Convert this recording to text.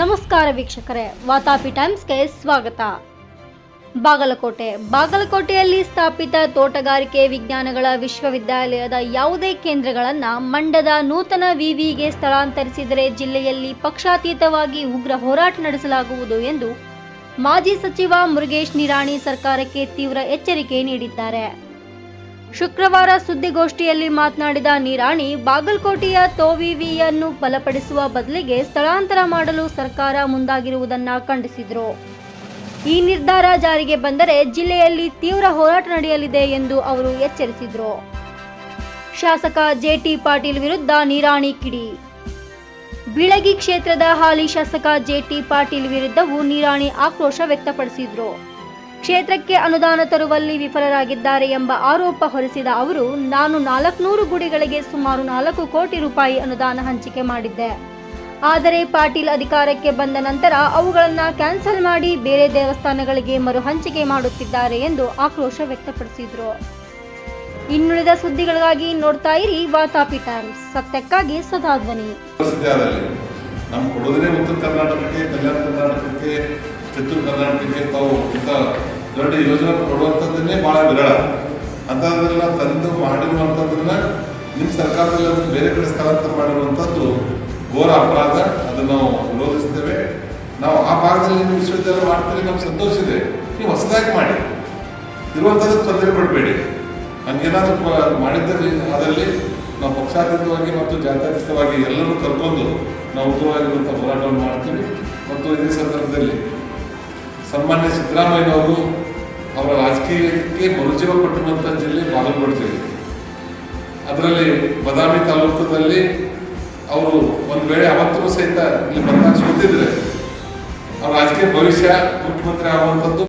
ನಮಸ್ಕಾರ ವೀಕ್ಷಕರೇ, ವಾತಾಪಿ ಟೈಮ್ಸ್ಗೆ ಸ್ವಾಗತ. ಬಾಗಲಕೋಟೆ. ಬಾಗಲಕೋಟೆಯಲ್ಲಿ ಸ್ಥಾಪಿತ ತೋಟಗಾರಿಕೆ ವಿಜ್ಞಾನಗಳ ವಿಶ್ವವಿದ್ಯಾಲಯದ ಯಾವುದೇ ಕೇಂದ್ರಗಳನ್ನು ಮಂಡ್ಯದ ನೂತನ ವಿವಿಗೆ ಸ್ಥಳಾಂತರಿಸಿದರೆ ಜಿಲ್ಲೆಯಲ್ಲಿ ಪಕ್ಷಾತೀತವಾಗಿ ಉಗ್ರ ಹೋರಾಟ ನಡೆಸಲಾಗುವುದು ಎಂದು ಮಾಜಿ ಸಚಿವ ಮುರುಗೇಶ್ ನಿರಾಣಿ ಸರ್ಕಾರಕ್ಕೆ ತೀವ್ರ ಎಚ್ಚರಿಕೆ ನೀಡಿದ್ದಾರೆ. ಶುಕ್ರವಾರ ಸುದ್ದಿಗೋಷ್ಠಿಯಲ್ಲಿ ಮಾತನಾಡಿದ ನಿರಾಣಿ, ಬಾಗಲಕೋಟೆಯ ತೋವಿವಿಯನ್ನು ಬಲಪಡಿಸುವ ಬದಲಿಗೆ ಸ್ಥಳಾಂತರ ಮಾಡಲು ಸರ್ಕಾರ ಮುಂದಾಗಿರುವುದನ್ನು ಖಂಡಿಸಿದರು. ಈ ನಿರ್ಧಾರ ಜಾರಿಗೆ ಬಂದರೆ ಜಿಲ್ಲೆಯಲ್ಲಿ ತೀವ್ರ ಹೋರಾಟ ನಡೆಯಲಿದೆ ಎಂದು ಅವರು ಎಚ್ಚರಿಸಿದರು. ಶಾಸಕ ಜೆಟಿ ಪಾಟೀಲ್ ವಿರುದ್ಧ ನಿರಾಣಿ ಕಿಡಿ. ಬಿಳಗಿ ಕ್ಷೇತ್ರದ ಹಾಲಿ ಶಾಸಕ ಜೆಟಿ ಪಾಟೀಲ್ ವಿರುದ್ಧವೂ ನಿರಾಣಿ ಆಕ್ರೋಶ ವ್ಯಕ್ತಪಡಿಸಿದರು. ಕ್ಷೇತ್ರಕ್ಕೆ ಅನುದಾನ ತರುವಲ್ಲಿ ವಿಫಲರಾಗಿದ್ದಾರೆ ಎಂಬ ಆರೋಪ ಹೊರಿಸಿದ ಅವರು, ನಾನು ನಾಲ್ಕುನೂರು ಗುಡಿಗಳಿಗೆ ಸುಮಾರು ನಾಲ್ಕು ಕೋಟಿ ರೂಪಾಯಿ ಅನುದಾನ ಹಂಚಿಕೆ ಮಾಡಿದ್ದೆ. ಆದರೆ ಪಾಟೀಲ್ ಅಧಿಕಾರಕ್ಕೆ ಬಂದ ನಂತರ ಅವುಗಳನ್ನು ಕ್ಯಾನ್ಸಲ್ ಮಾಡಿ ಬೇರೆ ದೇವಸ್ಥಾನಗಳಿಗೆ ಮರು ಹಂಚಿಕೆ ಮಾಡುತ್ತಿದ್ದಾರೆ ಎಂದು ಆಕ್ರೋಶ ವ್ಯಕ್ತಪಡಿಸಿದರು. ಇನ್ನುಳಿದ ಸುದ್ದಿಗಳಿಗಾಗಿ ನೋಡ್ತಾ ಇರಿ ವಾತಾಪಿ ಟೈಮ್ಸ್. ಸತ್ಯಕ್ಕಾಗಿ ಸದಾ ಧ್ವನಿ ಪ್ರಸಿದ್ಧಿಯಾದಲ್ಲಿ ನಮ್ಮ ಉತ್ತರ ಕರ್ನಾಟಕಕ್ಕೆ, ಕಲ್ಯಾಣ ಕರ್ನಾಟಕಕ್ಕೆ ಚಿತ್ತೂರು ಕರ್ನಾಟಕಕ್ಕೆ ತಾವು ಇಂಥ ದೊಡ್ಡ ಯೋಜನೆ ಕೊಡುವಂಥದ್ದನ್ನೇ ಭಾಳ ವಿರಳ. ಅಂಥದ್ದೆಲ್ಲ ತಂದು ಮಾಡಿರುವಂಥದ್ದನ್ನು ನಿಮ್ಮ ಸರ್ಕಾರದಲ್ಲಿ ಬೇರೆ ಬೇರೆ ಕಡೆ ಸ್ಥಳಾಂತರ ಮಾಡಿರುವಂಥದ್ದು ಘೋರ ಅಪರಾಧ ಅದನ್ನು ನಾವು ವಿರೋಧಿಸ್ತೇವೆ. ನಾವು ಆ ಭಾಗದಲ್ಲಿ ನೀವು ವಿಶ್ವವಿದ್ಯಾಲಯ ಮಾಡ್ತೀರಿ, ನಮ್ಗೆ ಸಂತೋಷ ಇದೆ. ನೀವು ಹೊಸದಾಗಿ ಮಾಡಿ. ಇರುವಂಥದ್ದು ತೊಂದರೆ ಪಡಬೇಡಿ. ಹಂಗೇನಾದರೂ ಮಾಡಿದ್ದಲ್ಲಿ, ಅದರಲ್ಲಿ ನಾವು ಪಕ್ಷಾತೀತವಾಗಿ ಮತ್ತು ಜಾತ್ಯತೀತವಾಗಿ ಎಲ್ಲರೂ ಕರ್ಕೊಂಡು ನಾವು ಉತ್ತಮವಾಗಿರುವಂಥ ಹೋರಾಟವನ್ನು ಮಾಡ್ತೀವಿ. ಮತ್ತು ಇದೇ ಸಂದರ್ಭದಲ್ಲಿ ಸನ್ಮಾನ್ಯ ಸಿದ್ದರಾಮಯ್ಯನವರು ಅವರ ರಾಜಕೀಯಕ್ಕೆ ಮರುಜೀವ ಕೊಟ್ಟಿರುವಂಥ ಜಿಲ್ಲೆ ಬಾಗಲಕೋಟೆ ಜಿಲ್ಲೆ. ಅದರಲ್ಲಿ ಬದಾಮಿ ತಾಲೂಕದಲ್ಲಿ ಅವರು ಒಂದು ವೇಳೆ ಅವತ್ತೂ ಸಹಿತ ಇಲ್ಲಿ ಬಂದಾಗ ಸುತ್ತಿದ್ರೆ ಅವ್ರ ರಾಜಕೀಯ ಭವಿಷ್ಯ ಮುಖ್ಯಮಂತ್ರಿ ಆಗುವಂಥದ್ದು